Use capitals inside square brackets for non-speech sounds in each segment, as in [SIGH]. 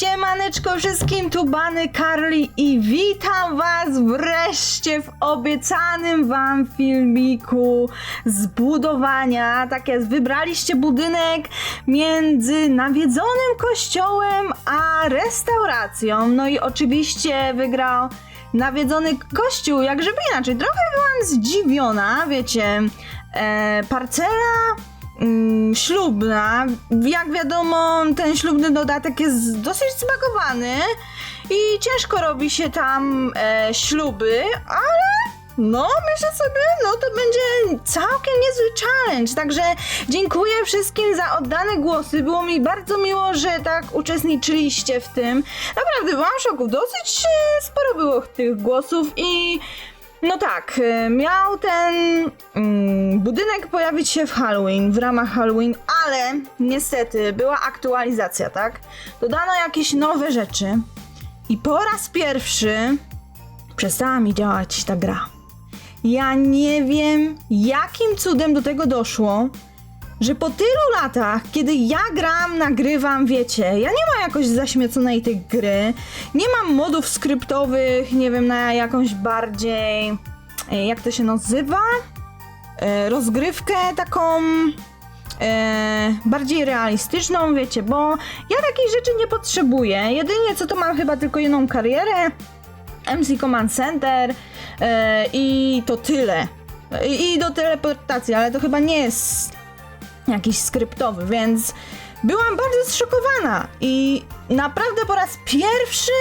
Siemaneczko wszystkim, tu Bany Carly i witam was wreszcie w obiecanym wam filmiku zbudowania. Tak jest, wybraliście budynek między nawiedzonym kościołem a restauracją. No i oczywiście wygrał nawiedzony kościół, jak żeby inaczej. Trochę byłam zdziwiona, wiecie, e, parcela mm, ślubna. Jak wiadomo, ten ślubny dodatek jest dosyć zbagowany i ciężko robi się tam e, śluby, ale no, myślę sobie, no to będzie całkiem niezły challenge. Także dziękuję wszystkim za oddane głosy. Było mi bardzo miło, że tak uczestniczyliście w tym. Naprawdę byłam w szoku. Dosyć e, sporo było tych głosów i no tak, e, miał ten mm, budynek pojawić się w Halloween, w ramach Halloween, ale niestety była aktualizacja, tak? Dodano jakieś nowe rzeczy i po raz pierwszy przestała mi działać ta gra. Ja nie wiem, jakim cudem do tego doszło, że po tylu latach, kiedy ja gram, nagrywam, wiecie, ja nie mam jakoś zaśmieconej tej gry, nie mam modów skryptowych, nie wiem, na jakąś bardziej, e, jak to się nazywa? E, rozgrywkę taką e, bardziej realistyczną, wiecie, bo ja takich rzeczy nie potrzebuję. Jedynie co to mam chyba tylko jedną karierę, MC Command Center i to tyle. I do teleportacji, ale to chyba nie jest jakiś skryptowy, więc byłam bardzo zszokowana i naprawdę po raz pierwszy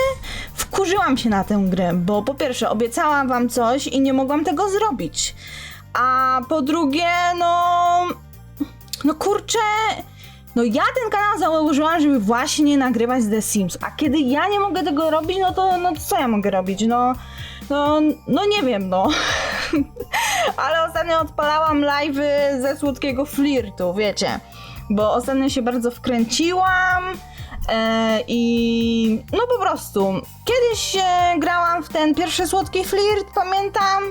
wkurzyłam się na tę grę, bo po pierwsze obiecałam wam coś i nie mogłam tego zrobić. A po drugie, no. No kurczę. No ja ten kanał założyłam, żeby właśnie nagrywać The Sims, a kiedy ja nie mogę tego robić, no to, no co ja mogę robić? No, no, no nie wiem, no. [LAUGHS] Ale ostatnio odpalałam live'y ze słodkiego flirtu, wiecie. Bo ostatnio się bardzo wkręciłam e, i no po prostu. Kiedyś e, grałam w ten pierwszy słodki flirt, pamiętam.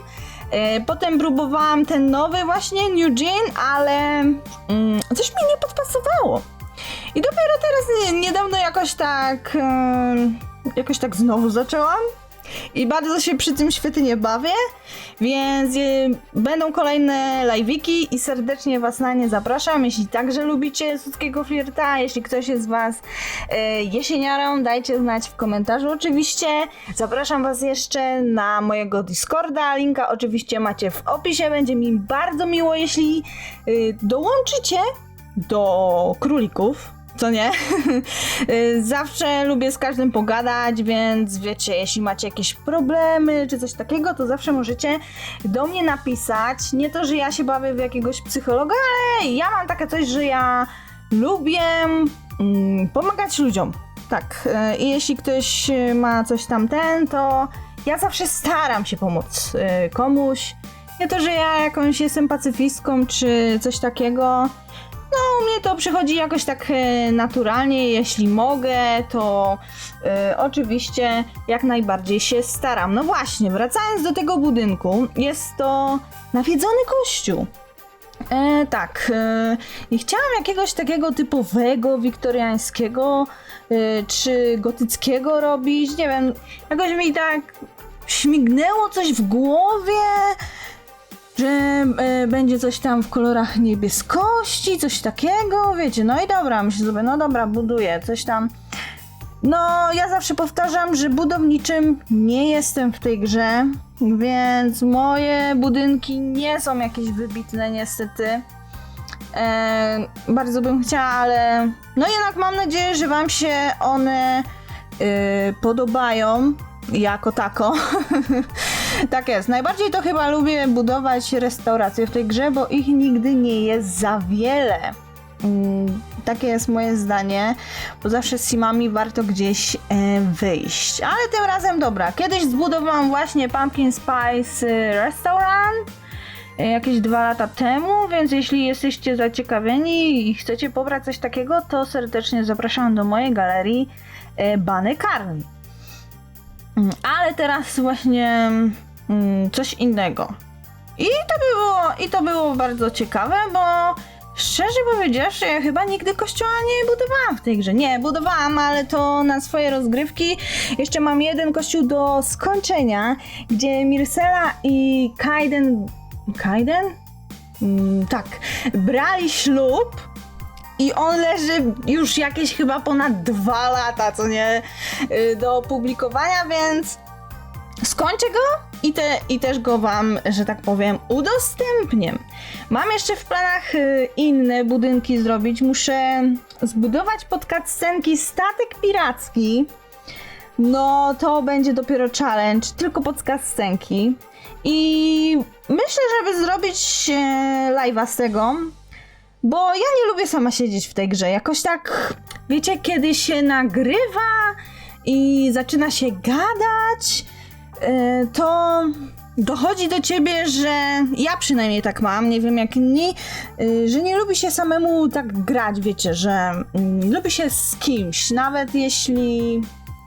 E, potem próbowałam ten nowy właśnie, New Jean, ale mm, coś mi nie podpasowało. I dopiero teraz nie, niedawno jakoś tak e, jakoś tak znowu zaczęłam. I bardzo się przy tym świetnie bawię, więc e, będą kolejne live'iki i serdecznie Was na nie zapraszam. Jeśli także lubicie słodkiego flirta, jeśli ktoś jest z Was e, jesieniarą, dajcie znać w komentarzu oczywiście. Zapraszam Was jeszcze na mojego Discorda, linka oczywiście macie w opisie. Będzie mi bardzo miło, jeśli e, dołączycie do królików, co nie? [LAUGHS] Y, zawsze lubię z każdym pogadać, więc wiecie, jeśli macie jakieś problemy czy coś takiego, to zawsze możecie do mnie napisać. Nie to, że ja się bawię w jakiegoś psychologa, ale ja mam takie coś, że ja lubię mm, pomagać ludziom. Tak, y, i jeśli ktoś ma coś tam ten, to ja zawsze staram się pomóc y, komuś. Nie to, że ja jakąś jestem pacyfistką czy coś takiego. No, u mnie to przychodzi jakoś tak e, naturalnie. Jeśli mogę, to e, oczywiście jak najbardziej się staram. No właśnie, wracając do tego budynku, jest to nawiedzony kościół. E, tak, e, i chciałam jakiegoś takiego typowego, wiktoriańskiego e, czy gotyckiego robić. Nie wiem, jakoś mi tak śmignęło coś w głowie że e, będzie coś tam w kolorach niebieskości, coś takiego, wiecie, no i dobra, myślę sobie, no dobra, buduję, coś tam. No, ja zawsze powtarzam, że budowniczym nie jestem w tej grze, więc moje budynki nie są jakieś wybitne niestety. E, bardzo bym chciała, ale no jednak mam nadzieję, że wam się one e, podobają jako tako. [LAUGHS] tak jest. Najbardziej to chyba lubię budować restauracje w tej grze, bo ich nigdy nie jest za wiele. Mm, takie jest moje zdanie, bo zawsze z simami warto gdzieś e, wyjść. Ale tym razem dobra. Kiedyś zbudowałam właśnie Pumpkin Spice Restaurant e, jakieś dwa lata temu, więc jeśli jesteście zaciekawieni i chcecie pobrać coś takiego, to serdecznie zapraszam do mojej galerii e, Bany Karni. Mm, Ale teraz właśnie mm, coś innego. I to było, i to było bardzo ciekawe, bo Szczerze powiedziawszy, ja chyba nigdy kościoła nie budowałam w tej grze. Nie, budowałam, ale to na swoje rozgrywki. Jeszcze mam jeden kościół do skończenia, gdzie Mirsela i Kaiden... Kaiden? Mm, tak. Brali ślub i on leży już jakieś chyba ponad dwa lata, co nie, y, do opublikowania, więc skończę go i, te, i też go wam, że tak powiem, udostępnię. Mam jeszcze w planach y, inne budynki zrobić. Muszę zbudować pod cutscenki statek piracki. No to będzie dopiero challenge, tylko pod cutscenki. I myślę, żeby zrobić e, live'a z tego, bo ja nie lubię sama siedzieć w tej grze. Jakoś tak, wiecie, kiedy się nagrywa i zaczyna się gadać, to dochodzi do ciebie, że ja przynajmniej tak mam, nie wiem jak inni, e, że nie lubi się samemu tak grać, wiecie, że mm, lubi się z kimś, nawet jeśli.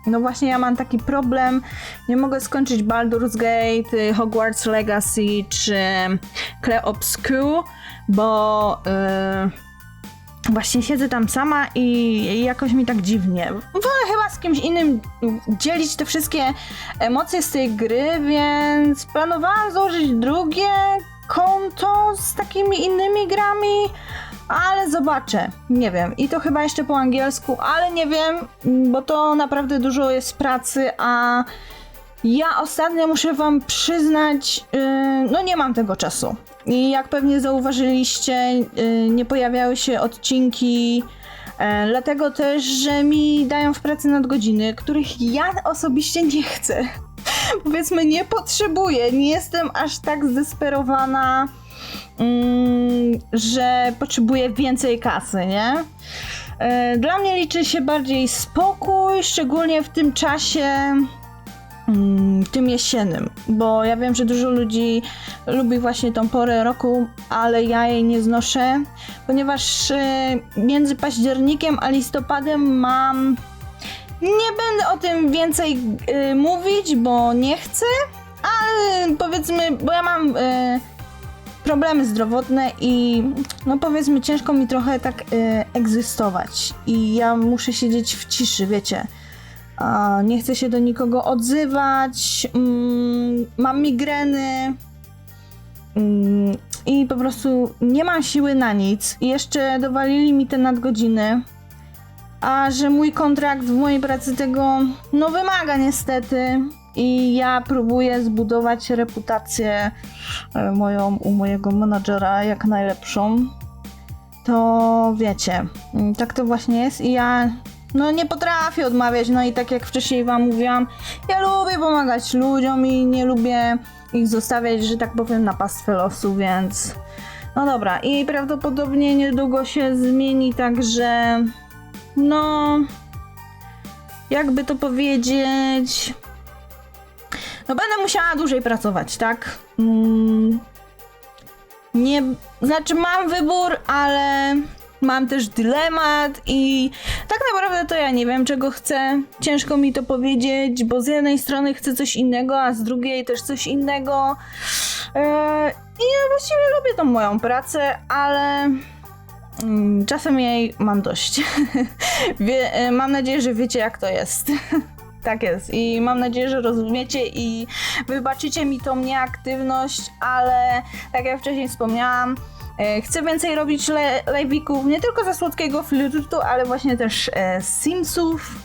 No właśnie, ja mam taki problem. Nie mogę skończyć Baldur's Gate, Hogwarts Legacy czy Obscure, bo yy, właśnie siedzę tam sama i jakoś mi tak dziwnie. Wolę chyba z kimś innym dzielić te wszystkie emocje z tej gry, więc planowałam założyć drugie konto z takimi innymi grami, ale zobaczę. Nie wiem. I to chyba jeszcze po angielsku, ale nie wiem, bo to naprawdę dużo jest pracy, a ja ostatnio muszę wam przyznać, yy, no nie mam tego czasu. I jak pewnie zauważyliście, yy, nie pojawiały się odcinki, yy, dlatego też, że mi dają w pracy nadgodziny, których ja osobiście nie chcę. [LAUGHS] Powiedzmy, nie potrzebuję, nie jestem aż tak zdesperowana, mm, że potrzebuję więcej kasy, nie? Yy, Dla mnie liczy się bardziej spokój, szczególnie w tym czasie tym jesiennym, bo ja wiem, że dużo ludzi lubi właśnie tą porę roku, ale ja jej nie znoszę, ponieważ e, między październikiem a listopadem mam. Nie będę o tym więcej e, mówić, bo nie chcę, ale powiedzmy, bo ja mam e, problemy zdrowotne i no powiedzmy ciężko mi trochę tak egzystować i ja muszę siedzieć w ciszy, wiecie. Nie chcę się do nikogo odzywać, mm, mam migreny mm, i po prostu nie mam siły na nic. I jeszcze dowalili mi te nadgodziny, a że mój kontrakt w mojej pracy tego no wymaga niestety. I ja próbuję zbudować reputację e, moją u mojego menadżera jak najlepszą. To wiecie, mm, tak to właśnie jest i ja no nie potrafię odmawiać, no i tak jak wcześniej wam mówiłam, ja lubię pomagać ludziom i nie lubię ich zostawiać, że tak powiem, na pastwę losu, więc no dobra. I prawdopodobnie niedługo się zmieni tak, że no jakby to powiedzieć no będę musiała dłużej pracować, tak? Mm, nie, znaczy mam wybór, ale mam też dylemat i tak naprawdę to ja nie wiem, czego chcę. Ciężko mi to powiedzieć, bo z jednej strony chcę coś innego, a z drugiej też coś innego. Eee, I ja właściwie lubię tą moją pracę, ale mm, czasem jej mam dość. [LAUGHS] Wie, e, mam nadzieję, że wiecie, jak to jest. [LAUGHS] Tak jest i mam nadzieję, że rozumiecie i wybaczycie mi tą nieaktywność, ale tak jak wcześniej wspomniałam, e, chcę więcej robić live'ików, nie tylko ze słodkiego flirtu, ale właśnie też e, Simsów.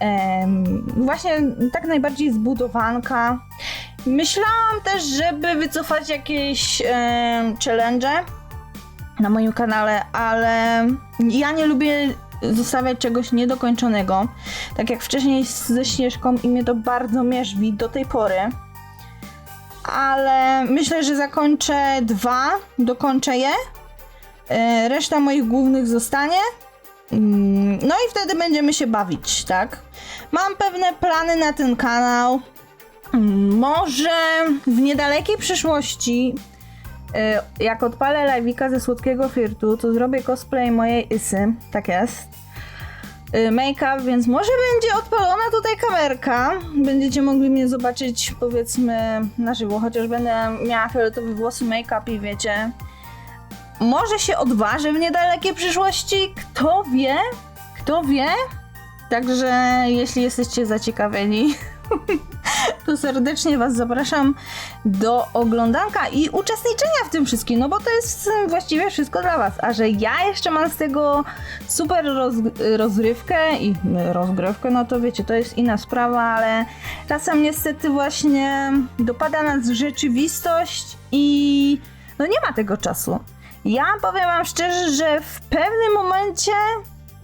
Em, właśnie tak najbardziej zbudowanka. Myślałam też, żeby wycofać jakieś em, challenge na moim kanale, ale ja nie lubię zostawiać czegoś niedokończonego. Tak jak wcześniej ze Śnieżką i mnie to bardzo mierzwi do tej pory. Ale myślę, że zakończę dwa, dokończę je. E, Reszta moich głównych zostanie. Mm, No i wtedy będziemy się bawić, tak? Mam pewne plany na ten kanał. Mm, Może w niedalekiej przyszłości Y, jak odpalę live'ika ze Słodkiego Flirtu, to zrobię cosplay mojej Isy, tak jest. Y, Make-up, więc może będzie odpalona tutaj kamerka. Będziecie mogli mnie zobaczyć, powiedzmy, na żywo, chociaż będę miała fioletowe włosy, make-up i wiecie. może się odważę w niedalekiej przyszłości, kto wie, kto wie. Także jeśli jesteście zaciekawieni, [LAUGHS] to serdecznie Was zapraszam do oglądanka i uczestniczenia w tym wszystkim, no bo to jest właściwie wszystko dla Was. A że ja jeszcze mam z tego super roz, rozrywkę i rozgrywkę, no to wiecie, to jest inna sprawa, ale czasem niestety właśnie dopada nas rzeczywistość i no nie ma tego czasu. Ja powiem Wam szczerze, że w pewnym momencie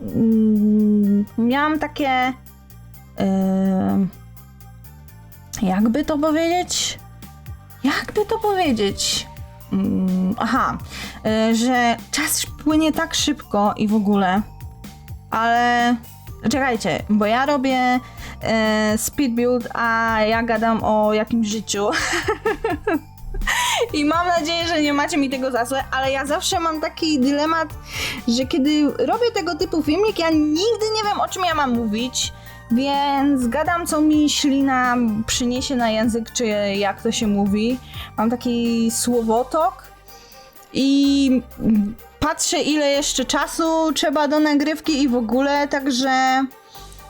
mm, miałam takie. em, jakby to powiedzieć? Jakby to powiedzieć? Mm, aha, e, że czas płynie tak szybko i w ogóle, ale czekajcie, bo ja robię e, speed build, a ja gadam o jakimś życiu. [LAUGHS] I mam nadzieję, że nie macie mi tego za złe, ale ja zawsze mam taki dylemat, że kiedy robię tego typu filmik, ja nigdy nie wiem o czym ja mam mówić, więc gadam co mi ślina przyniesie na język, czy jak to się mówi. Mam taki słowotok i patrzę ile jeszcze czasu trzeba do nagrywki i w ogóle, także...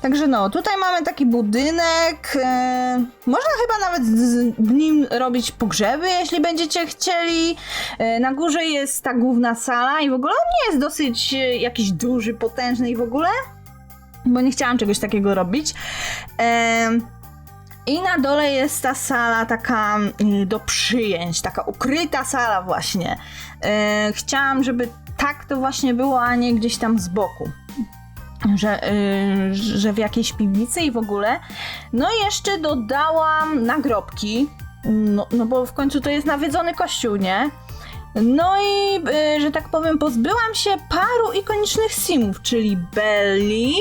Także no, tutaj mamy taki budynek. E, można chyba nawet w nim robić pogrzeby, jeśli będziecie chcieli. E, na górze jest ta główna sala i w ogóle on nie jest dosyć e, jakiś duży, potężny i w ogóle, bo nie chciałam czegoś takiego robić. E, i na dole jest ta sala taka y, do przyjęć, taka ukryta sala właśnie. E, chciałam, żeby tak to właśnie było, a nie gdzieś tam z boku że, y, że w jakiejś piwnicy i w ogóle. No i jeszcze dodałam nagrobki, no, no bo w końcu to jest nawiedzony kościół, nie? No i, y, że tak powiem, pozbyłam się paru ikonicznych simów, czyli Belly,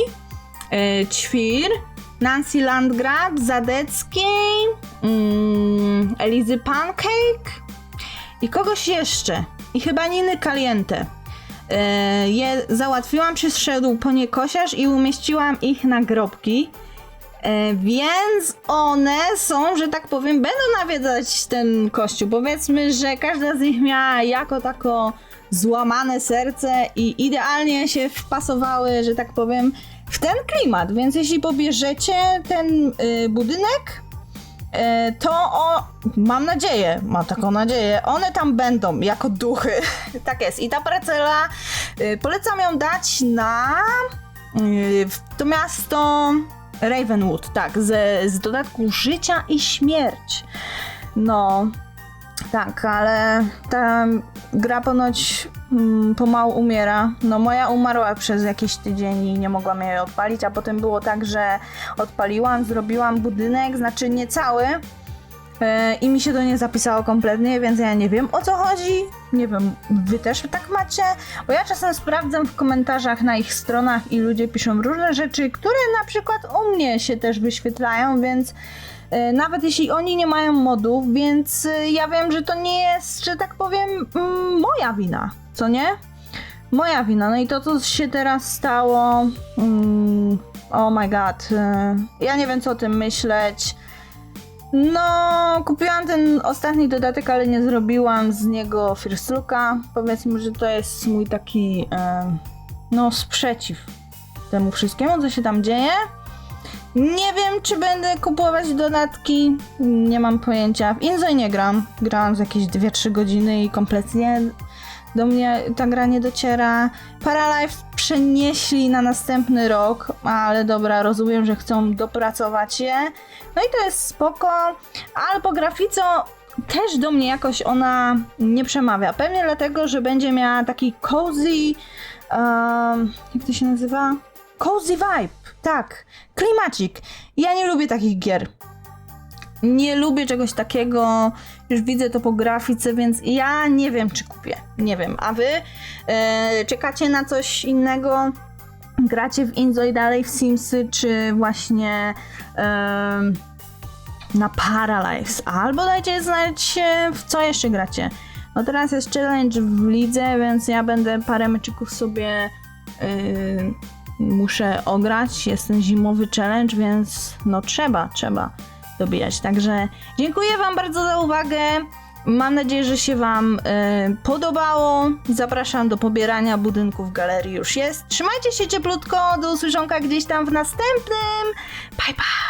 Ćwir, Nancy Landgraf, Zadeckiej, mm, Elizy Pancake i kogoś jeszcze. I chyba Niny Caliente. E, je załatwiłam, przyszedł po nie kosiarz i umieściłam ich na grobki. E, więc one są, że tak powiem, będą nawiedzać ten kościół. Powiedzmy, że każda z nich miała jako tako złamane serce i idealnie się wpasowały, że tak powiem, w ten klimat. Więc jeśli pobierzecie ten y, budynek, to o, mam nadzieję, mam taką nadzieję, one tam będą jako duchy. [LAUGHS] tak jest. I ta parcela, y, polecam ją dać na w to miasto Ravenwood, tak, z, z dodatku życia i śmierć. No, tak, ale ta gra ponoć mm, pomału umiera. No moja umarła przez jakiś tydzień i nie mogłam jej odpalić, a potem było tak, że odpaliłam, zrobiłam budynek, znaczy nie cały e, i mi się to nie zapisało kompletnie, więc ja nie wiem o co chodzi. Nie wiem, wy też tak macie? Bo ja czasem sprawdzam w komentarzach na ich stronach i ludzie piszą różne rzeczy, które na przykład u mnie się też wyświetlają, więc Nawet jeśli oni nie mają modów, więc e, ja wiem, że to nie jest, że tak powiem, mm, moja wina, co nie? Moja wina. No i to, co się teraz stało. Mm, oh my god. e, Ja nie wiem, co o tym myśleć. No, kupiłam ten ostatni dodatek, ale nie zrobiłam z niego first looka. Powiedzmy, że to jest mój taki, e, no, sprzeciw temu wszystkiemu, co się tam dzieje. Nie wiem, czy będę kupować dodatki. Nie mam pojęcia. W Inzoi nie gram. Grałam z jakieś 2-3 godziny i kompletnie do mnie ta gra nie dociera. Paralife przenieśli na następny rok, ale dobra, rozumiem, że chcą dopracować je. No i to jest spoko, ale po grafice też do mnie jakoś ona nie przemawia. Pewnie dlatego, że będzie miała taki cozy, um, jak to się nazywa? Cozy vibe, tak, klimacik. Ja nie lubię takich gier. Nie lubię czegoś takiego, już widzę to po grafice, więc ja nie wiem, czy kupię. Nie wiem, a wy e, czekacie na coś innego? Gracie w Inzo i dalej w Simsy, czy właśnie em, na Paralyze? Albo dajcie znać, w co jeszcze gracie. No teraz jest challenge w lidze, więc ja będę parę meczyków sobie y, muszę ograć. Jest ten zimowy challenge, więc no trzeba, trzeba dobijać. Także dziękuję Wam bardzo za uwagę. Mam nadzieję, że się Wam e, podobało. Zapraszam do pobierania budynków galerii już jest. Trzymajcie się cieplutko, do usłyszonka gdzieś tam w następnym. Bye bye!